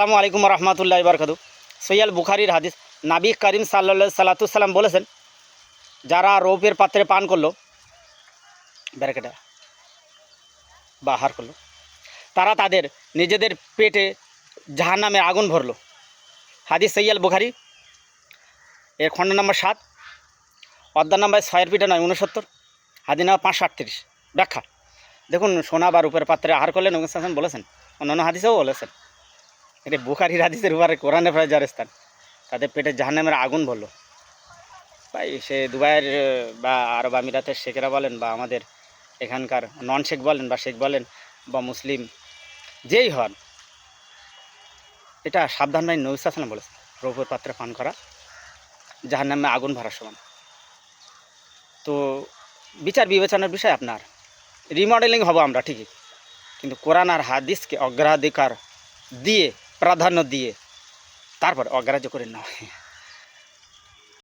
আসসালামু আলাইকুম রহমতুল্লাহ বরকাতু সৈয়াল বুখারির হাদিস। নাবি করিম সাল্লা সাল্লাতুসাল্লাম বলেছেন, যারা রৌপের পাত্রে পান করল, ব্যারাকেটা বা আহার করল, তারা তাদের নিজেদের পেটে জাহান্নামে আগুন ভরলো। হাদিস সৈয়াল বুখারি, এর খণ্ড নম্বর সাত, অধ্যায় নম্বর ছয়ের পিঠে নয় উনসত্তর হাদি নম্বর পাঁচশো আটত্রিশ, ব্যাখ্যা। দেখুন, সোনা বা রূপের পাত্রে আহার করলেন বলেছেন, অন্যান্য হাদিসেও বলেছেন। এটা বুখারির হাদিসের উপরে কোরআনে যার স্থান। তাদের পেটে জাহান্নামের আগুন বলল। ভাই, সে দুবাইয়ের বা আরব আমিরাতের শেখেরা বলেন বা আমাদের এখানকার নন শেখ বলেন বা শেখ বলেন বা মুসলিম, যেই হন, এটা সাবধান ভাই নবিসাম বলেছেন রৌপের পাত্রে পান করা, জাহান্নামে আগুন ভরার সমান। তো বিচার বিবেচনার বিষয় আপনার। রিমডেলিং হব আমরা ঠিকই, কিন্তু কোরআন আর হাদিসকে অগ্রাধিকার দিয়ে প্রাধান্য দিয়ে তারপর অগ্রাহ্য করে না